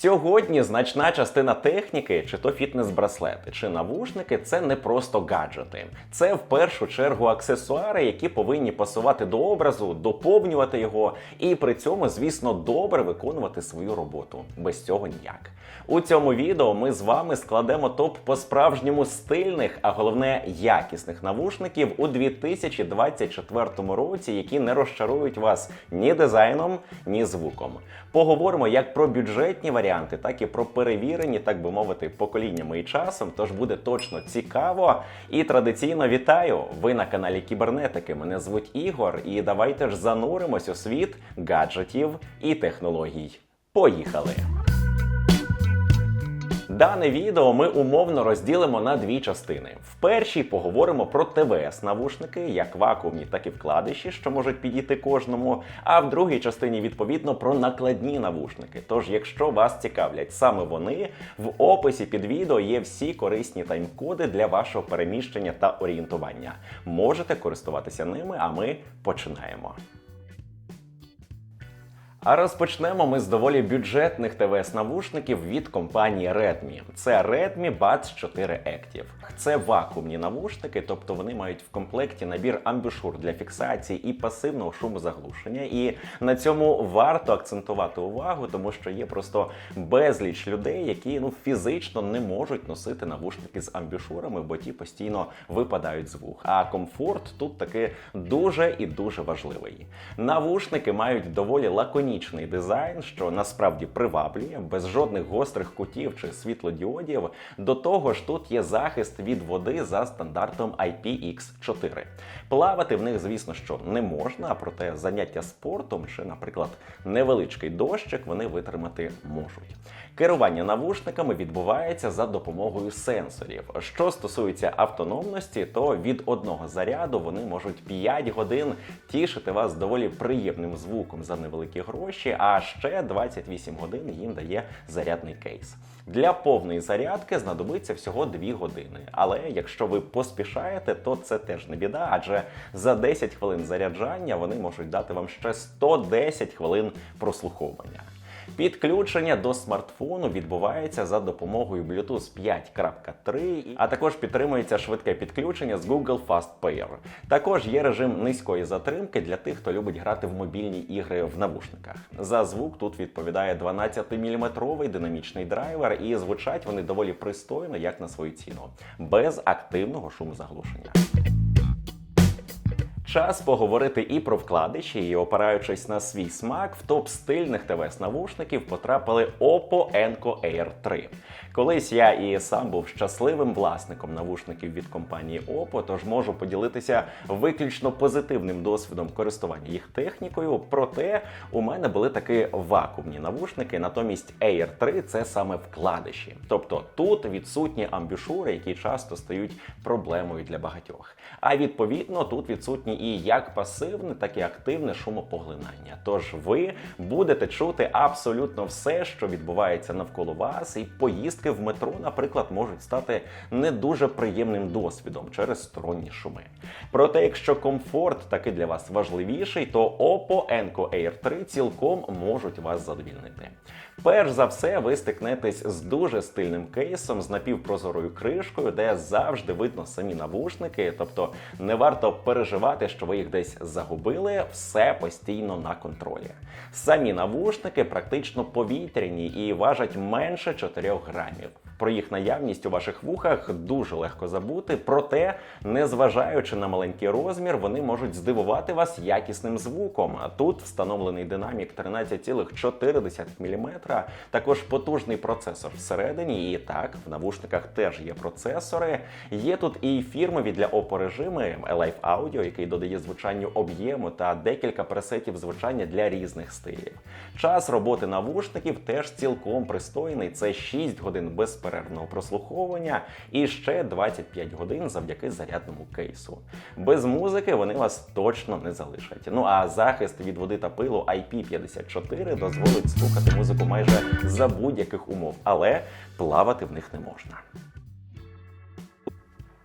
Сьогодні значна частина техніки, чи то фітнес-браслети, чи навушники, це не просто гаджети. Це в першу чергу аксесуари, які повинні пасувати до образу, доповнювати його, і при цьому, звісно, добре виконувати свою роботу. Без цього ніяк. У цьому відео ми з вами складемо топ по справжньому стильних, а головне якісних навушників у 2024 році, які не розчарують вас ні дизайном, ні звуком. Поговоримо як про бюджетні варіанти, так і про перевірені, так би мовити, поколіннями і часом. Тож буде точно цікаво. І традиційно вітаю! Ви на каналі Кібернетики. Мене звуть Ігор, і давайте ж зануримось у світ гаджетів і технологій. Поїхали! Дане відео ми умовно розділимо на дві частини. В першій поговоримо про ТВС навушники, як вакуумні, так і вкладиші, що можуть підійти кожному. А в другій частині відповідно про накладні навушники. Тож, якщо вас цікавлять саме вони, в описі під відео є всі корисні тайм-коди для вашого переміщення та орієнтування. Можете користуватися ними, а ми починаємо. А розпочнемо ми з доволі бюджетних ТВС-навушників від компанії Redmi. Це Redmi Buds 4 Active. Це вакуумні навушники, тобто вони мають в комплекті набір амбушур для фіксації і пасивного шумозаглушення. І на цьому варто акцентувати увагу, тому що є просто безліч людей, які ну фізично не можуть носити навушники з амбушурами, бо ті постійно випадають з вух. А комфорт тут таки дуже і дуже важливий. Навушники мають доволі лаконічний дизайн, що насправді приваблює, без жодних гострих кутів чи світлодіодів. До того ж, тут є захист від води за стандартом IPX4. Плавати в них, звісно, що не можна, проте заняття спортом чи, наприклад, невеличкий дощик вони витримати можуть. Керування навушниками відбувається за допомогою сенсорів. Що стосується автономності, то від одного заряду вони можуть 5 годин тішити вас доволі приємним звуком за невеликі гроші, а ще 28 годин їм дає зарядний кейс. Для повної зарядки знадобиться всього 2 години. Але якщо ви поспішаєте, то це теж не біда, адже за 10 хвилин заряджання вони можуть дати вам ще 110 хвилин прослуховування. Підключення до смартфону відбувається за допомогою Bluetooth 5.3, а також підтримується швидке підключення з Google Fast Pair. Також є режим низької затримки для тих, хто любить грати в мобільні ігри в навушниках. За звук тут відповідає 12-мм динамічний драйвер, і звучать вони доволі пристойно, як на свою ціну, без активного шумозаглушення. Час поговорити і про вкладиші, і опираючись на свій смак, в топ стильних ТВС навушників потрапили Oppo Enco Air 3. Колись я і сам був щасливим власником навушників від компанії Oppo, тож можу поділитися виключно позитивним досвідом користування їх технікою. Проте у мене були такі вакуумні навушники, натомість Air 3 це саме вкладиші. Тобто тут відсутні амбушури, які часто стають проблемою для багатьох. А відповідно тут відсутні і як пасивне, так і активне шумопоглинання. Тож ви будете чути абсолютно все, що відбувається навколо вас, і поїздки в метро, наприклад, можуть стати не дуже приємним досвідом через сторонні шуми. Проте, якщо комфорт таки для вас важливіший, то Oppo Enco Air 3 цілком можуть вас задовільнити. Перш за все, ви стикнетесь з дуже стильним кейсом з напівпрозорою кришкою, де завжди видно самі навушники, тобто не варто переживати, що ви їх десь загубили, все постійно на контролі. Самі навушники практично повітряні і важать менше 4 грамів. Про їх наявність у ваших вухах дуже легко забути, проте, незважаючи на маленький розмір, вони можуть здивувати вас якісним звуком. А тут встановлений динамік 13,4 мм, також потужний процесор всередині. І так, в навушниках теж є процесори. Є тут і фірмові для Oppo режими Live Audio, який додає звучанню об'єму та декілька пресетів звучання для різних стилів. Час роботи навушників теж цілком пристойний. Це 6 годин безперервного прослуховування і ще 25 годин завдяки зарядному кейсу. Без музики вони вас точно не залишать. Ну а захист від води та пилу IP54 дозволить слухати музику майже за будь-яких умов, але плавати в них не можна.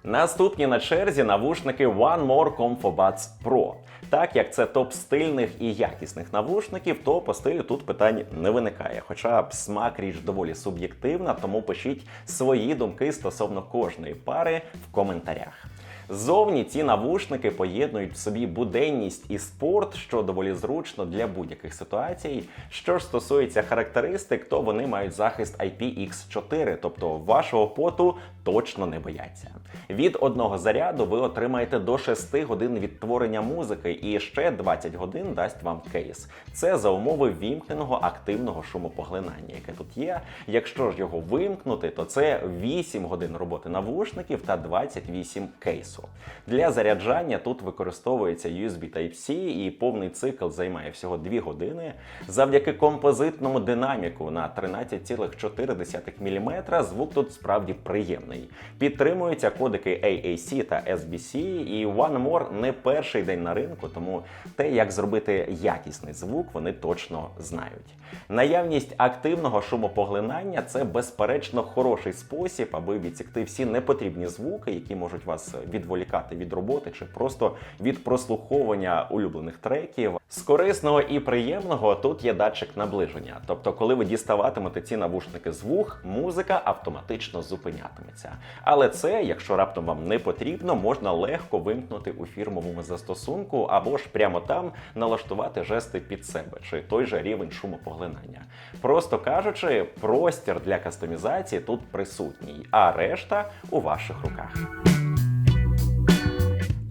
Наступні на черзі навушники One More Comfort Buds Pro. Так як це топ стильних і якісних навушників, то по стилю тут питань не виникає. Хоча смак річ доволі суб'єктивна, тому пишіть свої думки стосовно кожної пари в коментарях. Ззовні ці навушники поєднують в собі буденність і спорт, що доволі зручно для будь-яких ситуацій. Що ж стосується характеристик, то вони мають захист IPX4, тобто вашого поту точно не бояться. Від одного заряду ви отримаєте до 6 годин відтворення музики, і ще 20 годин дасть вам кейс. Це за умови вімкненого активного шумопоглинання, яке тут є. Якщо ж його вимкнути, то це 8 годин роботи навушників та 28 кейсу. Для заряджання тут використовується USB Type-C і повний цикл займає всього 2 години. Завдяки композитному динаміку на 13,4 мм звук тут справді приємний. Підтримуються кодики AAC та SBC, і One More не перший день на ринку, тому те, як зробити якісний звук, вони точно знають. Наявність активного шумопоглинання це безперечно хороший спосіб, аби відсікти всі непотрібні звуки, які можуть вас відволікати від роботи чи просто від прослуховування улюблених треків. З корисного і приємного тут є датчик наближення. Тобто, коли ви діставатимете ці навушники з вух, музика автоматично зупинятиметься. Але це, якщо раптом вам не потрібно, можна легко вимкнути у фірмовому застосунку або ж прямо там налаштувати жести під себе чи той же рівень шумопоглинання. Просто кажучи, простір для кастомізації тут присутній, а решта у ваших руках.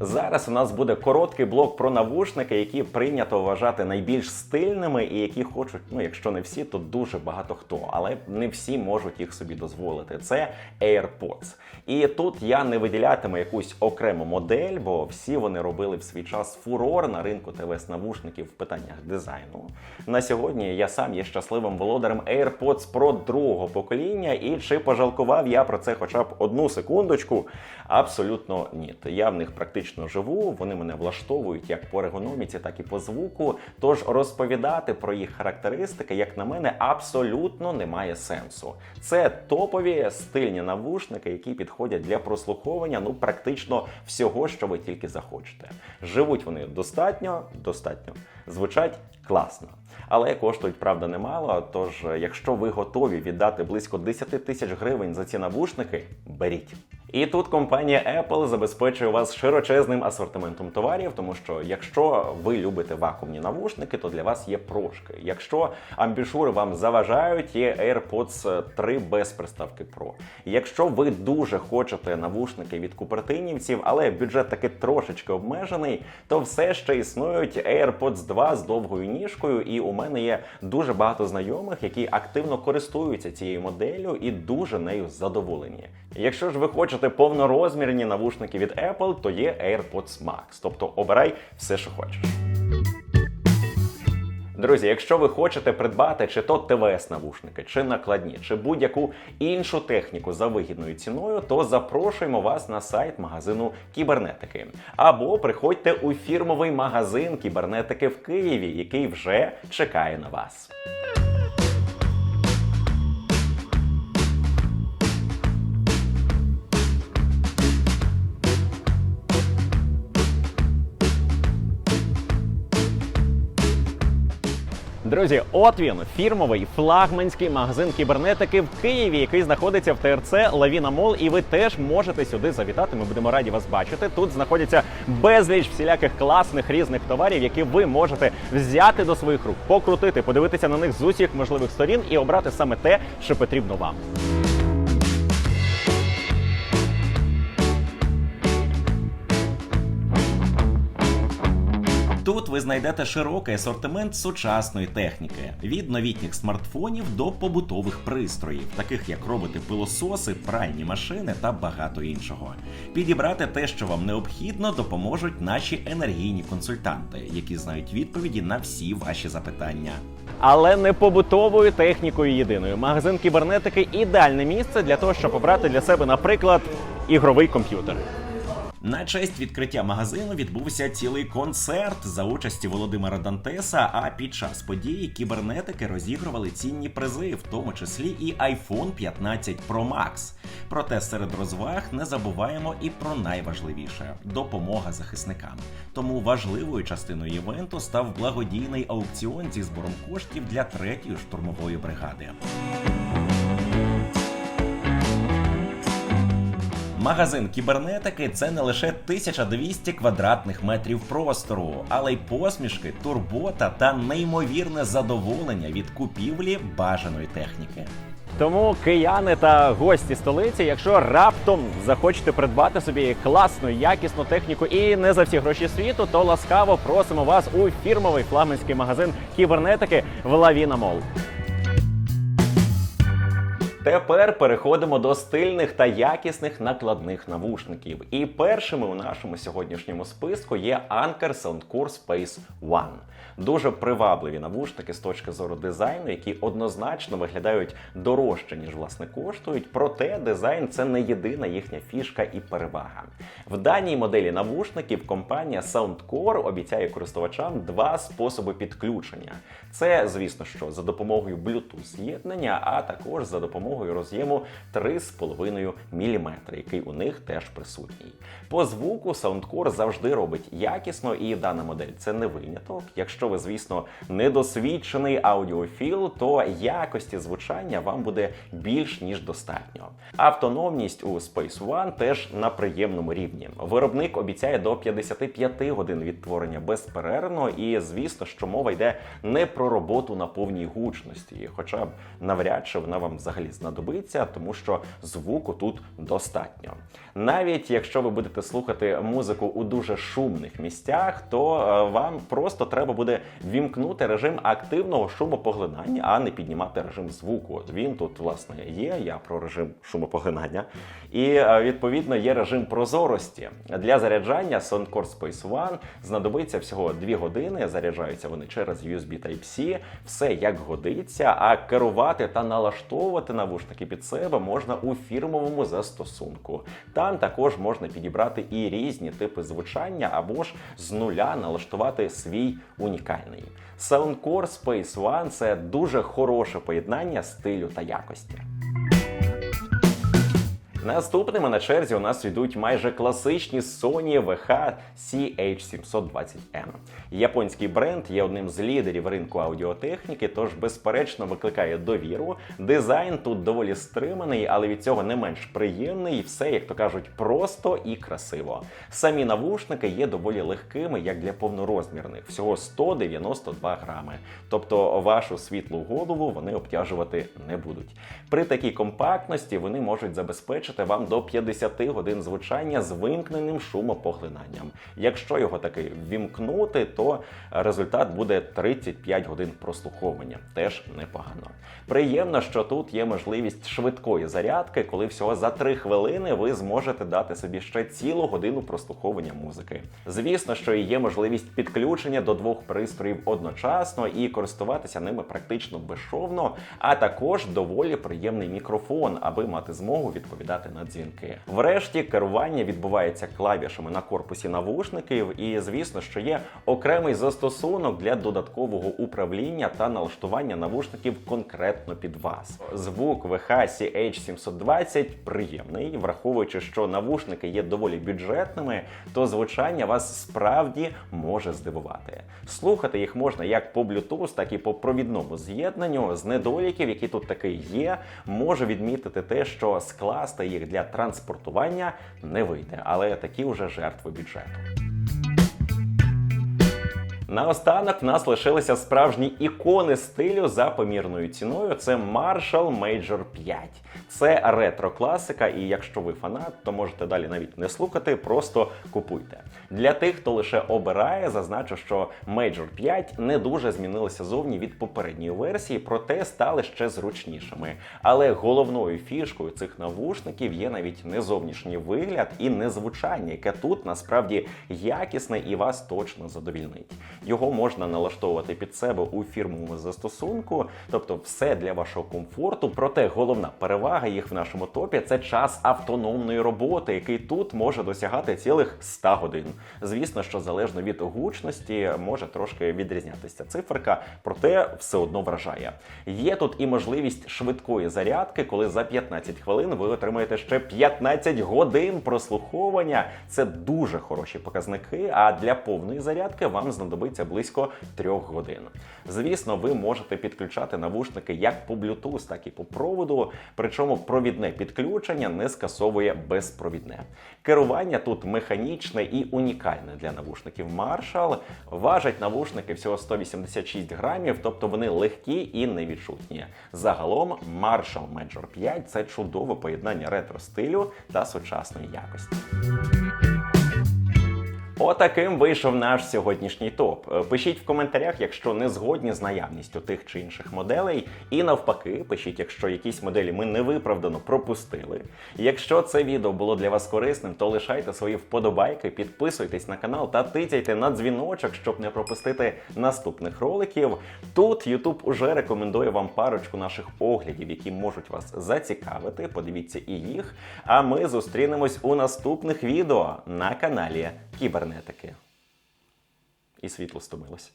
Зараз у нас буде короткий блок про навушники, які прийнято вважати найбільш стильними, і які хочуть, ну якщо не всі, то дуже багато хто, але не всі можуть їх собі дозволити. Це AirPods. І тут я не виділятиму якусь окрему модель, бо всі вони робили в свій час фурор на ринку ТВС навушників в питаннях дизайну. На сьогодні я сам є щасливим володарем AirPods Pro другого покоління, і чи пожалкував я про це хоча б одну секундочку? Абсолютно ні. Я в них практично живу, вони мене влаштовують як по ергономіці, так і по звуку. Тож розповідати про їх характеристики, як на мене, абсолютно немає сенсу. Це топові стильні навушники, які підходять для прослуховування ну практично всього, що ви тільки захочете. Живуть вони достатньо, достатньо, звучать класно. Але коштують, правда, немало. Тож, якщо ви готові віддати близько 10 тисяч гривень за ці навушники, беріть. І тут компанія Apple забезпечує вас широчезним асортиментом товарів, тому що якщо ви любите вакуумні навушники, то для вас є прошки. Якщо амбішури вам заважають, є AirPods 3 без приставки Pro. Якщо ви дуже хочете навушники від купертинівців, але бюджет таки трошечки обмежений, то все ще існують AirPods 2 з довгою ніжкою, і у мене є дуже багато знайомих, які активно користуються цією моделлю і дуже нею задоволені. Якщо ж ви хочете повнорозмірні навушники від Apple, то є AirPods Max. Тобто обирай все, що хочеш. Друзі, якщо ви хочете придбати чи то ТВС навушники, чи накладні, чи будь-яку іншу техніку за вигідною ціною, то запрошуємо вас на сайт магазину кібернетики. Або приходьте у фірмовий магазин кібернетики в Києві, який вже чекає на вас. Друзі, от він фірмовий флагманський магазин кібернетики в Києві, який знаходиться в ТРЦ Лавіна Мол. І ви теж можете сюди завітати. Ми будемо раді вас бачити. Тут знаходяться безліч всіляких класних різних товарів, які ви можете взяти до своїх рук, покрутити, подивитися на них з усіх можливих сторін і обрати саме те, що потрібно вам. Ви знайдете широкий асортимент сучасної техніки від новітніх смартфонів до побутових пристроїв, таких як роботи-пилососи, пральні машини та багато іншого. Підібрати те, що вам необхідно, допоможуть наші енергійні консультанти, які знають відповіді на всі ваші запитання. Але не побутовою технікою єдиною. Магазин кібернетики ідеальне місце для того, щоб обрати для себе, наприклад, ігровий комп'ютер. На честь відкриття магазину відбувся цілий концерт за участі Володимира Дантеса. А під час події кібернетики розігрували цінні призи, в тому числі і iPhone 15 Pro Max. Проте серед розваг не забуваємо і про найважливіше допомога захисникам. Тому важливою частиною івенту став благодійний аукціон зі збором коштів для третьої штурмової бригади. Магазин кібернетики це не лише 1200 квадратних метрів простору, але й посмішки, турбота та неймовірне задоволення від купівлі бажаної техніки. Тому кияни та гості столиці, якщо раптом захочете придбати собі класну, якісну техніку і не за всі гроші світу, то ласкаво просимо вас у фірмовий флагманський магазин кібернетики в Лавіна Мол. Тепер переходимо до стильних та якісних накладних навушників. І першими у нашому сьогоднішньому списку є Anker Soundcore Space One. Дуже привабливі навушники з точки зору дизайну, які однозначно виглядають дорожче, ніж власне коштують. Проте дизайн це не єдина їхня фішка і перевага. В даній моделі навушників компанія Soundcore обіцяє користувачам два способи підключення. Це, звісно, що за допомогою Bluetooth з'єднання, а також за допомогою роз'єму 3,5 мм, який у них теж присутній. По звуку Soundcore завжди робить якісно, і дана модель це не виняток. Якщо ви, звісно, недосвідчений аудіофіл, то якості звучання вам буде більш ніж достатньо. Автономність у Space One теж на приємному рівні. Виробник обіцяє до 55 годин відтворення безперервно, і звісно, що мова йде не про роботу на повній гучності, хоча б навряд чи вона вам взагалі знадобиться, тому що звуку тут достатньо. Навіть якщо ви будете слухати музику у дуже шумних місцях, то е, вам просто треба буде вімкнути режим активного шумопоглинання, а не піднімати режим звуку. От він тут власне є. Я про режим шумопоглинання, і е, відповідно є режим прозорості для заряджання. Soundcore Space One знадобиться всього 2 години. Заряджаються вони через USB Type-C. Все як годиться. А керувати та налаштовувати навушники під себе можна у фірмовому застосунку. Там також можна підібрати і різні типи звучання або ж з нуля налаштувати свій унікальний. Soundcore Space One – це дуже хороше поєднання стилю та якості. Наступними на черзі у нас йдуть майже класичні Sony VH CH720M. Японський бренд є одним з лідерів ринку аудіотехніки, тож безперечно викликає довіру. Дизайн тут доволі стриманий, але від цього не менш приємний. І все, як то кажуть, просто і красиво. Самі навушники є доволі легкими, як для повнорозмірних, всього 192 грами. Тобто вашу світлу голову вони обтяжувати не будуть. При такій компактності вони можуть забезпечити вам до 50 годин звучання з вимкненим шумопоглинанням. Якщо його таки вімкнути, то результат буде 35 годин прослуховування. Теж непогано. Приємно, що тут є можливість швидкої зарядки, коли всього за 3 хвилини ви зможете дати собі ще цілу годину прослуховування музики. Звісно, що є можливість підключення до двох пристроїв одночасно і користуватися ними практично безшовно, а також доволі приємний мікрофон, аби мати змогу відповідати на дзвінки. Врешті керування відбувається клавішами на корпусі навушників, і звісно, що є окремий застосунок для додаткового управління та налаштування навушників конкретно під вас. Звук VH CH720 приємний, враховуючи, що навушники є доволі бюджетними, то звучання вас справді може здивувати. Слухати їх можна як по Bluetooth, так і по провідному з'єднанню. З недоліків, які тут таки є, можу відмітити те, що скласти їх для транспортування не вийде, але такі вже жертви бюджету. Наостанок в нас лишилися справжні ікони стилю за помірною ціною. Це Marshall Major 5. Це ретро-класика, і якщо ви фанат, то можете далі навіть не слухати, просто купуйте. Для тих, хто лише обирає, зазначу, що Major 5 не дуже змінилися зовні від попередньої версії, проте стали ще зручнішими. Але головною фішкою цих навушників є навіть не зовнішній вигляд і не звучання, яке тут насправді якісне і вас точно задовільнить. Його можна налаштовувати під себе у фірмовому застосунку, тобто все для вашого комфорту. Проте головна перевага їх в нашому топі це час автономної роботи, який тут може досягати цілих 100 годин. Звісно, що залежно від гучності може трошки відрізнятися циферка, проте все одно вражає. Є тут і можливість швидкої зарядки, коли за 15 хвилин ви отримаєте ще 15 годин прослуховування. Це дуже хороші показники. А для повної зарядки вам знадобиться близько 3 годин. Звісно, ви можете підключати навушники як по Bluetooth, так і по проводу. Причому провідне підключення не скасовує безпровідне. Керування тут механічне і унікальне для навушників Marshall. Важать навушники всього 186 грамів, тобто вони легкі і невідчутні. Загалом Marshall Major 5 це чудове поєднання ретро стилю та сучасної якості. Отаким вийшов наш сьогоднішній топ. Е, Пишіть в коментарях, якщо не згодні з наявністю тих чи інших моделей. І навпаки, пишіть, якщо якісь моделі ми невиправдано пропустили. Якщо це відео було для вас корисним, то лишайте свої вподобайки, підписуйтесь на канал та тицяйте на дзвіночок, щоб не пропустити наступних роликів. Тут YouTube уже рекомендує вам парочку наших оглядів, які можуть вас зацікавити. Подивіться і їх. А ми зустрінемось у наступних відео на каналі Кібернетики. І світло стомилось.